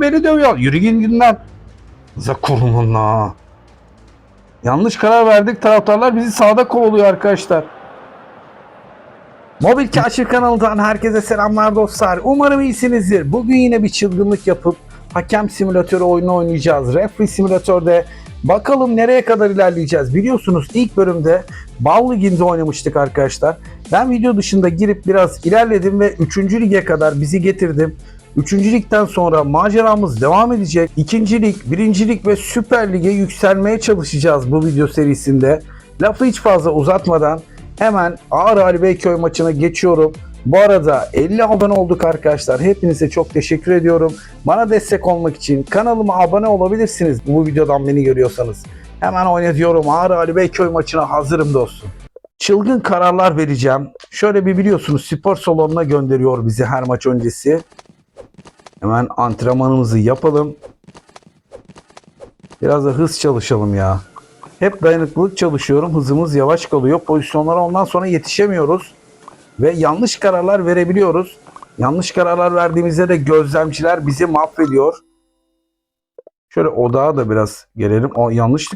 beni dövüyor. Yürü gidin lan. Za kurumunla. Yanlış karar verdik. Taraftarlar bizi sağda kovalıyor arkadaşlar. Mobil Kaşif kanalından herkese selamlar dostlar. Umarım iyisinizdir. Bugün yine bir çılgınlık yapıp hakem simülatörü oyunu oynayacağız. Referee simülatörde bakalım nereye kadar ilerleyeceğiz. Biliyorsunuz ilk bölümde Bal Ligi'nde oynamıştık arkadaşlar. Ben video dışında girip biraz ilerledim ve 3. lige kadar bizi getirdim. 3. ligden sonra maceramız devam edecek. 2. lig, 1. lig ve Süper Lig'e yükselmeye çalışacağız bu video serisinde. Lafı hiç fazla uzatmadan hemen Ağır Ali Beyköy maçına geçiyorum. Bu arada 50 abone olduk arkadaşlar. Hepinize çok teşekkür ediyorum. Bana destek olmak için kanalıma abone olabilirsiniz bu videodan beni görüyorsanız. Hemen oynatıyorum. Ağır Ali Beyköy maçına hazırım dostum. Çılgın kararlar vereceğim. Şöyle bir biliyorsunuz spor salonuna gönderiyor bizi her maç öncesi. Hemen antrenmanımızı yapalım. Biraz da hız çalışalım ya. Hep dayanıklılık çalışıyorum. Hızımız yavaş kalıyor. Pozisyonlara ondan sonra yetişemiyoruz. Ve yanlış kararlar verebiliyoruz. Yanlış kararlar verdiğimizde de gözlemciler bizi mahvediyor. Şöyle odağa da biraz gelelim. O yanlış.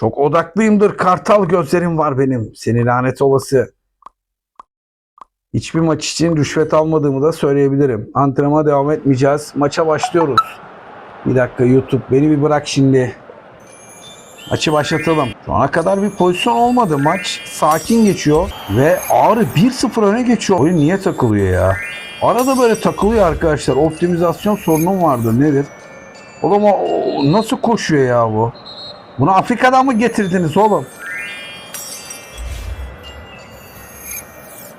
Çok odaklıyımdır. Kartal gözlerim var benim. Seni lanet olası. Hiçbir maç için rüşvet almadığımı da söyleyebilirim. Antrenmana devam etmeyeceğiz. Maça başlıyoruz. Bir dakika YouTube beni bir bırak şimdi. Maçı başlatalım. Şu ana kadar bir pozisyon olmadı. Maç sakin geçiyor ve Ağrı 1-0 öne geçiyor. Oyun niye takılıyor ya? Arada böyle takılıyor arkadaşlar. Optimizasyon sorunum vardı. Nedir? Oğlum o, nasıl koşuyor ya bu? Bunu Afrika'dan mı getirdiniz oğlum?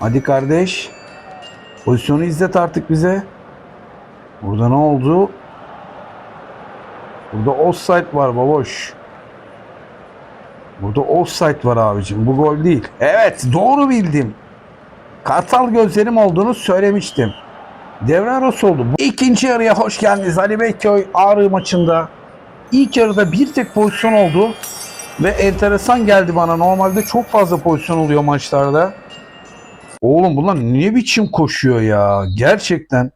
Hadi kardeş. Pozisyonu izlet artık bize. Burada ne oldu? Burada offside var baboş. Burada offside var abicim. Bu gol değil. Evet doğru bildim. Kartal gözlerim olduğunu söylemiştim. Devre arası oldu. İkinci yarıya hoş geldiniz. Ali Beyköy Ağrı maçında. İlk yarıda bir tek pozisyon oldu. Ve enteresan geldi bana. Normalde çok fazla pozisyon oluyor maçlarda. Oğlum bunlar niye biçim koşuyor ya? Gerçekten.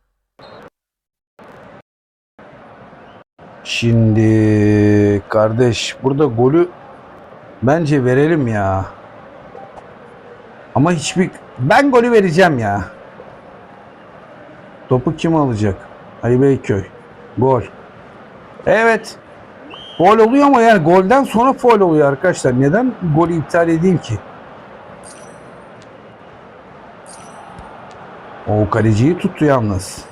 Şimdi kardeş burada golü bence verelim ya. Ama hiçbir ben golü vereceğim ya. Topu kim alacak? Ali Beyköy. Gol. Evet. Gol oluyor ama yani golden sonra foul oluyor arkadaşlar. Neden golü iptal edeyim ki? O kaleciyi tuttu yalnız.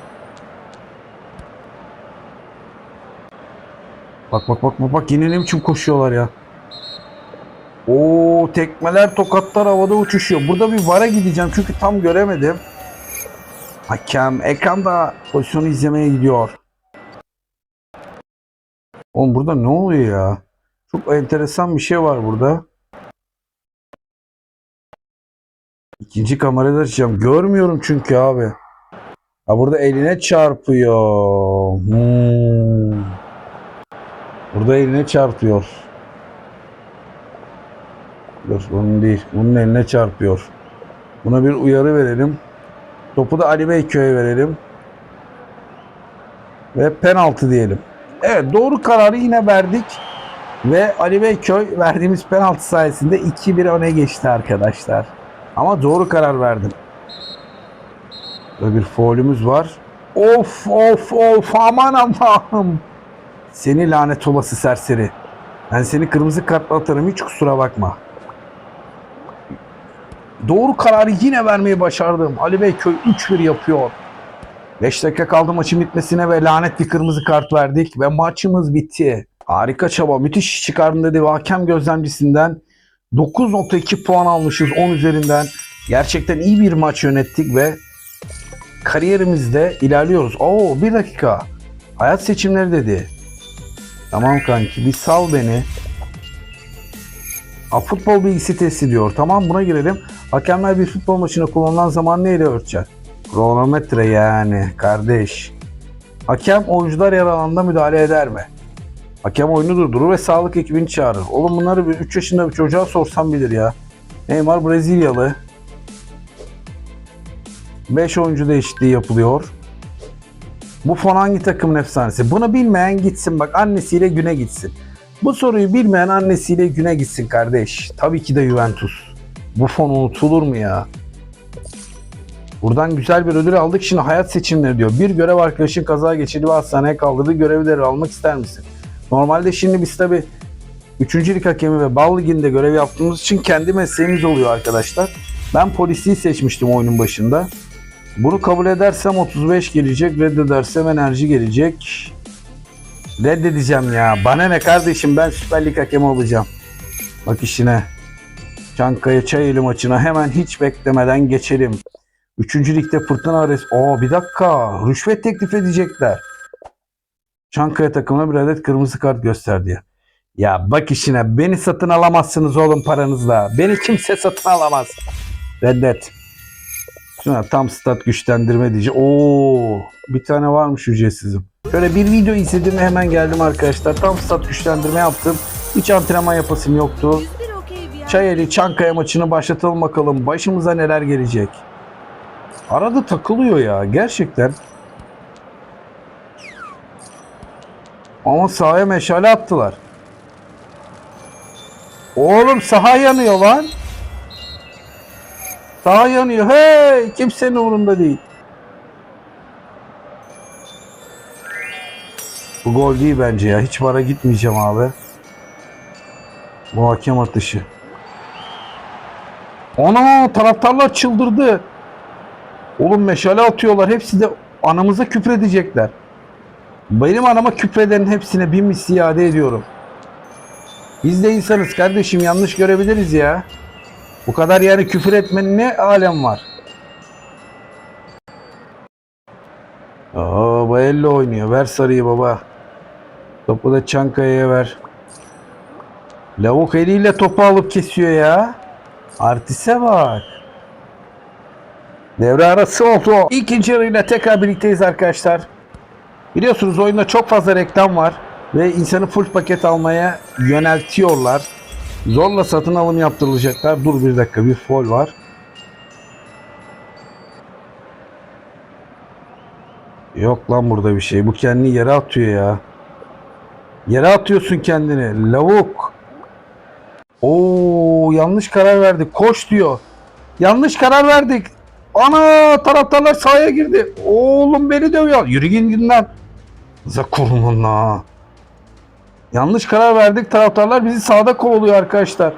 Bak bak bak bak bak yine ne biçim koşuyorlar ya. Oo tekmeler tokatlar havada uçuşuyor. Burada bir vara gideceğim çünkü tam göremedim. Hakem ekranda pozisyonu izlemeye gidiyor. Oğlum burada ne oluyor ya? Çok enteresan bir şey var burada. İkinci kamerayı açacağım. Görmüyorum çünkü abi. Ha burada eline çarpıyor. Hmm. Burada eline çarpıyor. Dur bunun değil. Bunun eline çarpıyor. Buna bir uyarı verelim. Topu da Ali Beyköy'e verelim. Ve penaltı diyelim. Evet doğru kararı yine verdik. Ve Ali Beyköy verdiğimiz penaltı sayesinde 2-1 öne geçti arkadaşlar. Ama doğru karar verdim. Böyle bir faulümüz var. Of of of aman Allah'ım. Seni lanet olası serseri. Ben seni kırmızı kartla atarım hiç kusura bakma. Doğru kararı yine vermeyi başardım. Ali Beyköy 3-1 yapıyor. 5 dakika kaldı maçın bitmesine ve lanet bir kırmızı kart verdik ve maçımız bitti. Harika çaba, müthiş iş çıkardın dedi ve hakem gözlemcisinden 9.2 puan almışız 10 üzerinden. Gerçekten iyi bir maç yönettik ve kariyerimizde ilerliyoruz. Oo bir dakika. Hayat seçimleri dedi. Tamam kanki bir sal beni. A, futbol bilgisi testi diyor. Tamam buna girelim. Hakemler bir futbol maçında kullanılan zaman neyle ölçer? Kronometre yani kardeş. Hakem oyuncular yer alanında müdahale eder mi? Hakem oyunu durdurur ve sağlık ekibini çağırır. Oğlum bunları bir 3 yaşında bir çocuğa sorsam bilir ya. Neymar Brezilyalı. 5 oyuncu değişikliği yapılıyor. Buffon hangi takımın efsanesi? Bunu bilmeyen gitsin bak annesiyle güne gitsin. Bu soruyu bilmeyen annesiyle güne gitsin kardeş. Tabii ki de Juventus. Buffon unutulur mu ya? Buradan güzel bir ödül aldık. Şimdi hayat seçimleri diyor. Bir görev arkadaşın kaza geçirdi ve hastaneye kaldırdı. Görevleri almak ister misin? Normalde şimdi biz tabi 3. lig hakemi ve bal liginde görev yaptığımız için kendi mesleğimiz oluyor arkadaşlar. Ben polisiyi seçmiştim oyunun başında. Bunu kabul edersem 35 gelecek, reddedersem enerji gelecek. Reddedeceğim ya. Bana ne kardeşim ben Süper Lig hakemi olacağım. Bak işine. Çankaya Çayeli maçına hemen hiç beklemeden geçelim. Üçüncü ligde fırtına arası. Oo bir dakika. Rüşvet teklif edecekler. Çankaya takımına bir adet kırmızı kart gösterdi. ya. Ya bak işine. Beni satın alamazsınız oğlum paranızla. Beni kimse satın alamaz. Reddet. Şuna tam stat güçlendirme diyeceğim. Oo, bir tane varmış ücretsizim. Şöyle bir video izledim hemen geldim arkadaşlar. Tam stat güçlendirme yaptım. Hiç antrenman yapasım yoktu. Çayeli Çankaya maçını başlatalım bakalım. Başımıza neler gelecek. Arada takılıyor ya gerçekten. Ama sahaya meşale attılar. Oğlum saha yanıyor lan. Saha yanıyor. Hey kimsenin umurunda değil. Bu gol değil bence ya. Hiç vara gitmeyeceğim abi. Bu hakem atışı. Ana taraftarlar çıldırdı. Oğlum meşale atıyorlar. Hepsi de anamıza küfredecekler. Benim anama küfredenin hepsine bin misli iade ediyorum. Biz de insanız kardeşim yanlış görebiliriz ya. Bu kadar yani küfür etmenin ne alem var? Aa Baello oynuyor. Ver sarıyı baba. Topu da Çankaya'ya ver. Lavuk eliyle topu alıp kesiyor ya. Artiste bak. Devre arası oldu. İkinci yarıyla tekrar birlikteyiz arkadaşlar. Biliyorsunuz oyunda çok fazla reklam var ve insanı full paket almaya yöneltiyorlar. Zorla satın alım yaptırılacaklar. Dur bir dakika bir foul var. Yok lan burada bir şey. Bu kendini yere atıyor ya. Yere atıyorsun kendini. Lavuk. Oo yanlış karar verdik. Koş diyor. Yanlış karar verdik. Ana taraftarlar sahaya girdi. Oğlum beni dövüyor. Yürü gidin lan. Zakurumun la. Yanlış karar verdik. Taraftarlar bizi sahada kovalıyor arkadaşlar.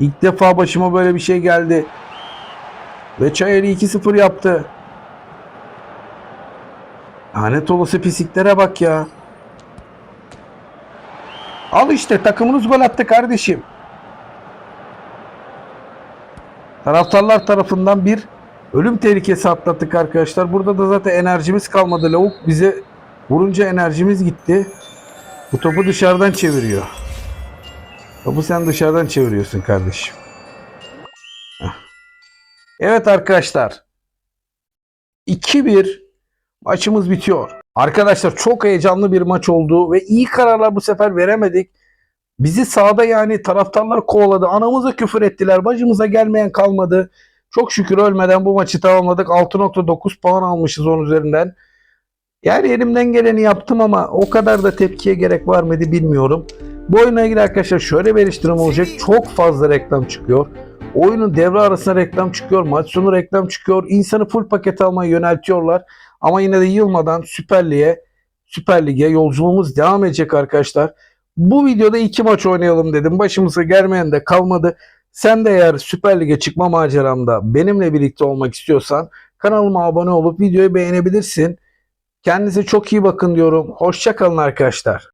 İlk defa başıma böyle bir şey geldi. Ve Çayeli 2-0 yaptı. Lanet olası pisiklere bak ya. Al işte takımınız gol attı kardeşim. Taraftarlar tarafından bir ölüm tehlikesi atlattık arkadaşlar. Burada da zaten enerjimiz kalmadı. Lavuk bize vurunca enerjimiz gitti. Bu topu dışarıdan çeviriyor. Topu sen dışarıdan çeviriyorsun kardeşim. Evet arkadaşlar. 2-1 maçımız bitiyor. Arkadaşlar çok heyecanlı bir maç oldu ve iyi kararlar bu sefer veremedik. Bizi sahada yani taraftarlar kovaladı. Anamıza küfür ettiler. Bacımıza gelmeyen kalmadı. Çok şükür ölmeden bu maçı tamamladık. 6.9 puan almışız onun üzerinden. Yani elimden geleni yaptım ama o kadar da tepkiye gerek var mıydı bilmiyorum. Bu oyuna ilgili arkadaşlar şöyle bir eleştirim olacak. Çok fazla reklam çıkıyor. Oyunun devre arasında reklam çıkıyor. Maç sonu reklam çıkıyor. İnsanı full paket almaya yöneltiyorlar. Ama yine de yılmadan Süper Lig'e Süper Lig'e yolculuğumuz devam edecek arkadaşlar. Bu videoda iki maç oynayalım dedim. Başımıza gelmeyen de kalmadı. Sen de eğer Süper Lig'e çıkma maceramda benimle birlikte olmak istiyorsan kanalıma abone olup videoyu beğenebilirsin. Kendinize çok iyi bakın diyorum. Hoşçakalın arkadaşlar.